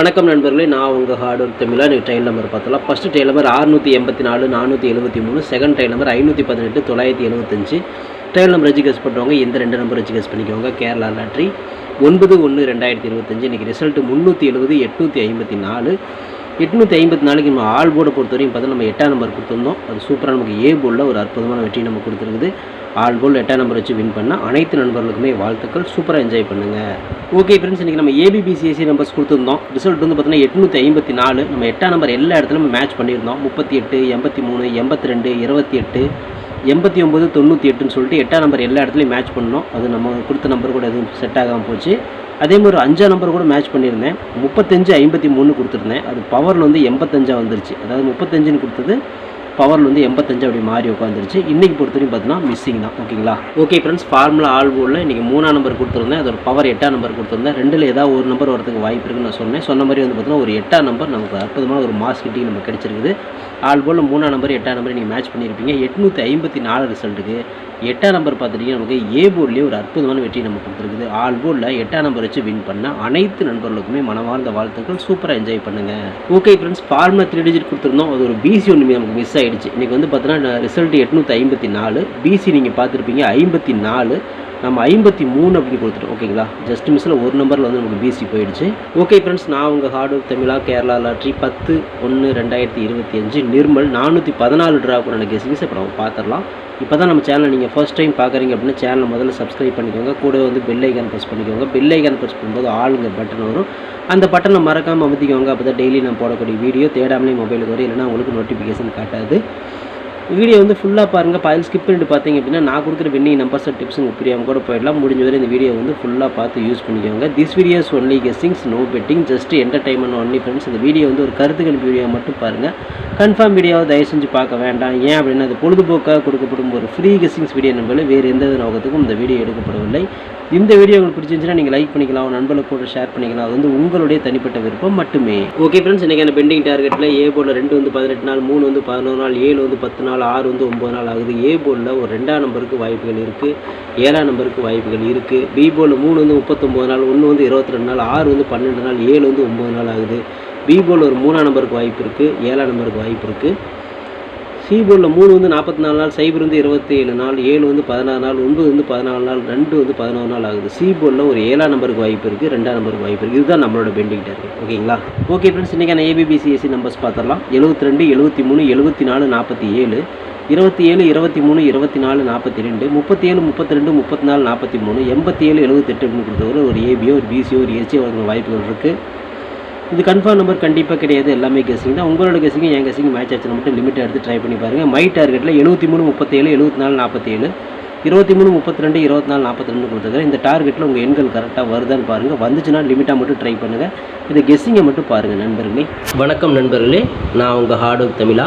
வணக்கம் நண்பர்களே நான் உங்கள் ஹார்ட் ஒர்க் தமிழா. நீங்கள் டைல் நம்பர் பார்த்தலாம் ஃபஸ்ட்டு டைல் நம்பர் அறுநூற்றி எண்பத்தி நாலு நானூற்றி எழுபத்தி மூணு செகண்ட் டைல் நம்பர் ஐநூற்றி பதினெட்டு தொள்ளாயிரத்தி எழுபத்தஞ்சு டைல் நம்பர் வச்சு கெஸ் பண்ணுறவங்க இந்த ரெண்டு நம்பர் வச்சு கெஸ் பண்ணிக்கோங்க. கேரளா லாட்ரி ஒன்பது ஒன்று ரெண்டாயிரத்தி இருபத்தஞ்சு. இன்றைக்கி ரிசல்ட்டு முந்நூற்றி எழுபது எட்நூற்றி ஐம்பத்தி நாலு. எட்நூற்றி ஐம்பத்தி நாளைக்கு நம்ம ஆல் போர்டை பொறுத்தவரைக்கும் பார்த்தா நம்ம எட்டாம் நம்பர் கொடுத்துருந்தோம். அது சூப்பராக நமக்கு ஏ போர்டில் ஒரு அற்புதமான வெற்றி நம்ம கொடுத்துருக்குது. ஆல் போல் எட்டாம் நம்பர் வச்சு வின் பண்ணால் அனைத்து நண்பர்களுக்குமே வாழ்த்துக்கள். சூப்பராக என்ஜாய் பண்ணுங்கள் ஓகே ஃப்ரெண்ட்ஸ் இன்றைக்கி நம்ம ஏபிபிசிஎஸ்சி நம்பர்ஸ் கொடுத்துருந்தோம். ரிசல்ட் வந்து பார்த்தீங்கன்னா எட்நூற்றி ஐம்பத்தி நாலு. நம்ம எட்டாம் நம்பர் எல்லா இடத்துலையும் மேட்ச் பண்ணியிருந்தோம். முப்பத்தி எட்டு எண்பத்தி மூணு எண்பத்தி ரெண்டு இருபத்தி எட்டு எண்பத்தி ஒம்பது தொண்ணூற்றி எட்டுன்னு சொல்லிட்டு எட்டாம் நம்பர் எல்லா இடத்துலையும் மேட்ச் பண்ணோம் அது நம்ம கொடுத்த நம்பர் கூட எதுவும் செட் ஆகாமல் போச்சு. அதே மாதிரி ஒரு அஞ்சாம் நம்பர் கூட மேட்ச் பண்ணியிருந்தேன். முப்பத்தஞ்சு ஐம்பத்தி மூணு கொடுத்துருந்தேன். அது பவரில் வந்து எண்பத்தஞ்சா வந்துருச்சு. அதாவது முப்பத்தஞ்சுன்னு கொடுத்தது பவரில் வந்து எண்பத்தஞ்சு அப்படி மாறி உட்காந்துருச்சு இன்றைக்கி பொறுத்தவரைக்கும் பார்த்தீங்கன்னா மிஸ்ஸிங் தான். ஓகேங்களா ஓகே ஃப்ரெண்ட்ஸ் ஃபார்முலா ஆல் போர்டில் இன்றைக்கி மூணாம் நம்பர் கொடுத்துருந்தேன். அதோட பவர் எட்டாம் நம்பர் கொடுத்துருந்தேன். ரெண்டில் ஏதாவது ஒரு நம்பர் வரதுக்கு வாய்ப்பு இருக்குன்னு நான் சொன்னேன். சொன்ன மாதிரி வந்து பார்த்தீங்கன்னா ஒரு எட்டாம் நம்பர் நமக்கு அற்புதமான ஒரு மாஸ் நமக்கு கிடச்சிருக்குது. ஆல் போர்டில் மூணாம் நம்பர் எட்டாம் நம்பர் நீங்கள் மேட்ச் பண்ணியிருப்பீங்க. எட்நூற்றி ஐம்பத்தி நாலு ரிசல்ட்டுக்கு எட்டாம் நம்பர் பார்த்துட்டிங்கன்னா நமக்கு ஏ போர்ட்லேயே ஒரு அற்புதமான வெற்றி நமக்கு கொடுத்துருக்குது. ஆல் போர்டில் எட்டாம் நம்பர் வச்சு வின் பண்ண அனைத்து நண்பர்களுக்குமே மனமார்ந்த வாழ்த்துக்கள். சூப்பராக என்ஜாய் பண்ணுங்கள் ஓகே ஃப்ரெண்ட்ஸ் ஃபார்மில் த்ரீ டிஜிட் கொடுத்துருந்தோம். அது ஒரு பிசி ஒன்று நமக்கு மிஸ் ஆகிடுச்சு இன்றைக்கி வந்து பார்த்தீங்கன்னா ரிசல்ட் எட்நூற்றி ஐம்பத்தி நாலு பிசி நீங்கள் பார்த்துருப்பீங்க ஐம்பத்தி நாலு. நம்ம ஐம்பத்தி மூணு அப்படின்னு கொடுத்துட்டோம். ஓகேங்களா ஜஸ்ட் மிஸ்ஸில் ஒரு நம்பரில் வந்து நமக்கு பிசி போயிடுச்சு. ஓகே ஃப்ரெண்ட்ஸ் நான் உங்கள் ஹார்ட் ஒர்க் தமிழா கேரளா லாட்ரி பத்து ஒன்று ரெண்டாயிரத்தி இருபத்தி அஞ்சு நிர்மல் நானூற்றி பதினாலு ட்ராவுக்கு நான் இப்போ நம்ம பார்த்துடலாம் இப்போ தான் நம்ம சேனலை நீங்கள் ஃபர்ஸ்ட் டைம் பார்க்குறீங்க அப்படின்னா சேனலை முதல்ல சப்ஸ்கிரைப் பண்ணிக்கோங்க. கூட வந்து பெல் ஐக்கான் ப்ரெஸ் பண்ணிக்கோங்க. பெல் ஐக்கான் ப்ரெஸ் பண்ணும்போது ஆளுங்க பட்டன் வரும். அந்த பட்டனை மறக்காமல் அமுத்திக்கோங்க. அப்போ தான் டெய்லி நான் போடக்கூடிய வீடியோ தேடாமலே மொபைலுக்கு வரும். இல்லைனா உங்களுக்கு நோட்டிஃபிகேஷன் காட்டாது. வீடியோ வந்து ஃபுல்லாக பாருங்கள் பதில் ஸ்கிப் பண்ணிட்டு பார்த்தீங்க அப்படின்னா நான் கொடுக்குற வின்னிங் நம்பர்ஸ் டிப்ஸ் உங்களுக்கு புரியாமல் கூட போயிடலாம். முடிஞ்ச வரை இந்த வீடியோ வந்து ஃபுல்லாக பார்த்து யூஸ் பண்ணிக்கோங்க. This videos only guessings no betting just entertainment only friends இந்த வீடியோ வந்து ஒரு கருத்து கணிப்பு வீடியோ மட்டும் பாருங்கள் கன்ஃபார்ம் வீடியோவை தயவு செஞ்சு பார்க்க வேண்டாம். ஏன் அப்படின்னா அது பொழுதுபோக்காக கொடுக்கப்படும் ஒரு ஃப்ரீ கெஸ்ஸிங்ஸ் வீடியோ நம்பளை வேறு எந்த நோக்கத்துக்கும் இந்த வீடியோ எடுக்கப்படவில்லை. இந்த வீடியோ உங்களுக்கு பிடிச்சிருந்துச்சுன்னா நீங்கள் லைக் பண்ணிக்கலாம். உங்கள் நண்பர்களுக்கு கூட ஷேர் பண்ணிக்கலாம். அது வந்து உங்களுடைய தனிப்பட்ட விருப்பம் மட்டுமே. ஓகே ஃப்ரெண்ட்ஸ் இன்றைக்கான பெண்டிங் டார்கெட்டில் ஏ போல் ரெண்டு வந்து பதினெட்டு நாள் மூணு வந்து பதினோரு நாள் ஏழு வந்து பத்து நாள் ஆறு வந்து ஒம்பது நாள் ஆகுது. ஏ போர்டில் ஒரு ரெண்டாம் நம்பருக்கு வாய்ப்புகள் இருக்குது ஏழாம் நம்பருக்கு வாய்ப்புகள் இருக்குது பி போர்டில் மூணு வந்து முப்பத்தொம்போது நாள் ஒன்று வந்து இருபத்தி ரெண்டு நாள் ஆறு வந்து பன்னெண்டு நாள் ஏழு வந்து ஒம்பது நாள் ஆகுது. பி போர்டில் ஒரு மூணாம் நம்பருக்கு வாய்ப்பு இருக்குது ஏழாம் நம்பருக்கு வாய்ப்பு இருக்குது சி மூணு வந்து நாற்பத்தி நாலு நாள் சைபர் வந்து இருபத்தி ஏழு நாள் ஏழு வந்து பதினாறு நாள் ஒன்பது வந்து பதினாலு நாள் ரெண்டு வந்து பதினோரு நாள் ஆகுது. சி ஒரு ஏழாம் நம்பருக்கு வாய்ப்பு இருக்குது ரெண்டாம் நம்பருக்கு வாய்ப்பு இருக்குது இதுதான் நம்மளோட பெண்டிங் டார்கெட். ஓகேங்களா? ஓகே ஃப்ரெண்ட்ஸ் இன்றைக்கான ஏபிபிசிஎஸ்சி நம்பர்ஸ் பார்த்துடலாம் எழுபத்தி ரெண்டு எழுபத்தி மூணு எழுபத்தி நாலு நாற்பத்தி ஏழு இருபத்தி ஏழு இருபத்தி மூணு இருபத்தி நாலு நாற்பத்தி ரெண்டு முப்பத்தி ஏழு முப்பத்தி ரெண்டு முப்பத்தி நாலு நாற்பத்தி மூணு எண்பத்தி ஏழு எழுபத்தெட்டு அப்படின்னு கொடுத்தவரை ஒரு ஏபியோ ஒரு பிசியோ ஒரு எஸ்சியோ வாய்ப்புகள் இருக்குது இது கன்ஃபார்ம் நம்பர் கண்டிப்பாக கிடையாது. எல்லாமே கெஸிங் தான். உங்களோட கெஸிங் என் கெஸிங் மேட்ச் ஆச்சு மட்டும் லிமிட் எடுத்து ட்ரை பண்ணி பாருங்கள் மை டார்கெட்டில் எழுபத்தி மூணு முப்பத்தேழு எழுபத்தி நாலு நாற்பத்தேழு இருபத்தி மூணு முப்பத்தி ரெண்டு இருபத்தி நாலு நாற்பத்தி ரெண்டு கொடுத்துருக்கேன் இந்த டார்கெட்டில் உங்கள் எண்கள் கரெக்டாக வருதான்னு பாருங்கள் வந்துச்சுன்னா லிமிட்டாக மட்டும் ட்ரை பண்ணுங்கள் இந்த கெஸ்ஸிங்கை மட்டும் பாருங்கள் நண்பர்களே. வணக்கம் நண்பர்களே. நான் உங்கள் ஹார்ட் ஒர்க் தமிழா.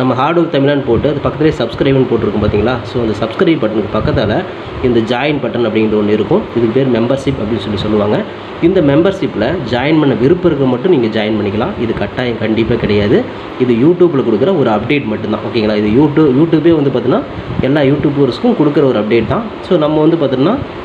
நம்ம ஹார்ட் ஒர்க் தமிழான்னு போட்டு அது பக்கத்துலேயே சப்ஸ்கிரைப்னு போட்டிருக்கும் பார்த்தீங்களா? ஸோ அந்த சப்ஸ்கிரைப் பட்டனுக்கு பக்கத்தில் இந்த ஜாயின் பட்டன் அப்படிங்கிற ஒன்று இருக்கும். இது பேர் மெம்பர்ஷிப் அப்படின்னு சொல்லி சொல்லுவாங்க. இந்த மெம்பர்ஷிப்பில் ஜாயின் பண்ண விருப்பம் இருக்க மட்டும் நீங்கள் ஜாயின் பண்ணிக்கலாம். இது கட்டாயம் கண்டிப்பாக கிடையாது. இது யூடியூப்பில் கொடுக்குற ஒரு அப்டேட் மட்டும்தான். ஓகேங்களா இது யூடியூப் யூடியூபே வந்து பார்த்தீங்கன்னா எல்லா யூடியூபர்ஸ்க்கும் கொடுக்குற ஒரு அப்டேட் தான். ஸோ நம்ம வந்து பார்த்தீங்கன்னா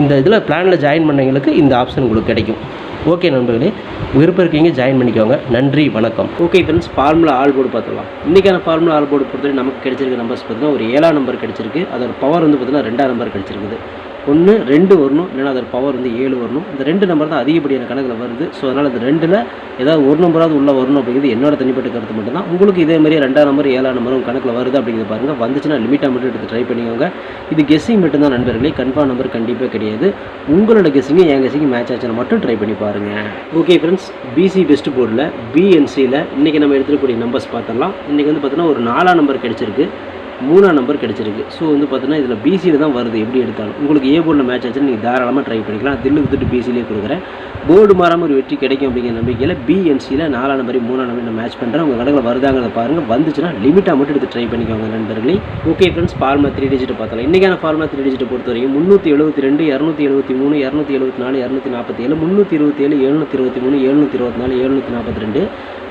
இந்த இதில் பிளானில் ஜாயின் பண்ணவங்களுக்கு இந்த ஆப்ஷன் உங்களுக்கு கிடைக்கும். ஓகே நண்பர்களே விருப்பம் இருக்கீங்க ஜாயின் பண்ணிக்கோங்க. நன்றி வணக்கம். Okay friends formula all board பார்த்துக்கலாம் இன்றைக்கான ஃபார்முலா ஆல் போர்டு பொறுத்தவரை நமக்கு கிடைச்சிருக்க நம்பர்ஸ் பார்த்தீங்கன்னா ஒரு ஏழாம் நம்பர் கிடைச்சிருக்கு. அதோட பவர் வந்து பார்த்தீங்கன்னா ரெண்டாம் நம்பர் கிடைச்சிருக்குது. ஒன்று ரெண்டு வரணும் இல்லைனா அதோட பவர் வந்து ஏழு வரணும். இந்த ரெண்டு நம்பர் தான் அதிகப்படியான கணக்கில் வருது. ஸோ அதனால் இந்த ரெண்டில் ஏதாவது ஒரு நம்பராவது உள்ளே வரணும் அப்படிங்கிறது என்னோட தனிப்பட்ட கருத்து மட்டும்தான். உங்களுக்கு இதே மாதிரி ரெண்டாம் நம்பர் ஏழாம் நம்பரும் கணக்கில் வருது அப்படிங்கிறது பாருங்கள் வந்துச்சுன்னா லிமிட்டாக மட்டும் எடுத்து ட்ரை பண்ணிக்கோங்க. இது கெஸ்ஸிங் மட்டும்தான் நண்பர்களே. கன்ஃபார்ம் நம்பர் கண்டிப்பாக கிடையாது. உங்களோட கெஸ்ஸிங்கு என் கெஸ்ஸிங் மேட்ச் ஆச்சுன்னா மட்டும் ட்ரை பண்ணி பாருங்கள் ஓகே ஃப்ரெண்ட்ஸ் பிசி பெஸ்ட் போர்டில் பிஎன்சியில் இன்றைக்கி நம்ம எடுத்துக்கூடிய நம்பர்ஸ் பார்த்துடலாம். இன்றைக்கி வந்து பார்த்தோன்னா ஒரு நாலாம் நம்பர் கிடைச்சிருக்கு. மூணாம் நம்பர் கிடச்சிருக்கு. ஸோ வந்து பார்த்தீங்கன்னா இதில் பிசியில் தான் வருது. எப்படி எடுத்தாலும். உங்களுக்கு ஏ போர்டில் மேட்ச் ஆச்சுன்னு நீங்கள் தாராளமாக ட்ரை பண்ணிக்கலாம். தில்லு கொடுத்துட்டு பிசிலே கொடுக்குறேன். போர்டு மாறாமல் ஒரு வெற்றி கிடைக்கும் அப்படிங்கிற நம்பிக்கையில் பிஎன்சியில் நாலாம் நம்பர் மூணாம் நம்பர் நான் மேட்ச் பண்ணுறேன் உங்கள் கடையில் வருதாங்கிறத பாருங்கள் வந்துச்சுன்னா லிமிட்டாக மட்டும் எடுத்து ட்ரை பண்ணிக்கோங்க நண்பர்களே. ஓகே ஃப்ரெண்ட்ஸ் ஃபார்மா த்ரீ டிஜிட் பார்த்தலாம் இன்றைக்கான ஃபார்மா த்ரீ டிஜிட் பொறுத்த வரைக்கும் முந்நூற்றி எழுபத்தி ரெண்டு இரநூத்தி எழுபத்தி மூணு இரநூத்தி எழுபத்தி நாலு இரநூத்தி நாற்பத்தி ஏழு முந்நூற்றி இருபத்தி ஏழு எழுநூற்றி இருபத்தி மூணு எழுநூற்றி இருபத்தி நாலு எழுநூற்றி நாற்பத்தி ரெண்டு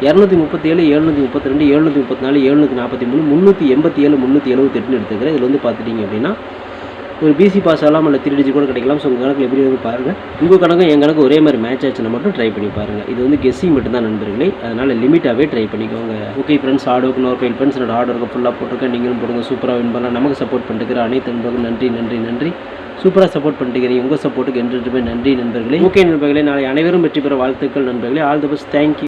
இரநூத்தி முப்பத்தேழு எழுநூற்றி முப்பத்தி ரெண்டு எழுநூற்றி முப்பத்தி நாலு எழுநூற்றி நாற்பத்தி மூணு முந்நூற்றி எண்பத்தி ஏழு முந்நூற்றி எழுபத்தெட்டுன்னு எடுத்துக்கிறேன் இதில் வந்து பார்த்துட்டிங்க அப்படின்னா ஒரு பிசி பாஸ் ஆகலாம் இல்லை த்ரீ கூட கிடைக்கலாம். ஸோ உங்கள் கணக்கு எப்படி வந்து பாருங்கள் உங்கள் கணக்கும் என் கணக்கு ஒரே மாதிரி மேட்ச் ஆச்சுன்னா மட்டும் ட்ரை பண்ணி பாருங்கள் இது வந்து கெஸ்ஸிங் மட்டும் தான் நண்பர்களே. அதனால் லிமிட்டாகவே ட்ரை பண்ணிக்கோங்க. Okay friends order work nor fail friends என்னோட ஆர்டர் ஃபுல்லாக போட்டிருக்கேன். நீங்களும் போடுங்க. சூப்பராக வின் பண்ணலாம். நமக்கு சப்போர்ட் பண்ணிட்டுக்கிற அனைத்து நண்பர்களும் நன்றி நன்றி நன்றி. சூப்பராக சப்போர்ட் பண்ணிட்டுக்கிறீங்க உங்கள் சப்போர்ட்டுக்கு என்று நன்றி நண்பர்களே. ஓகே நண்பர்களே நாளை அனைவரும் வெற்றி பெற வாழ்த்துக்கள் நண்பர்களே. All the best thank you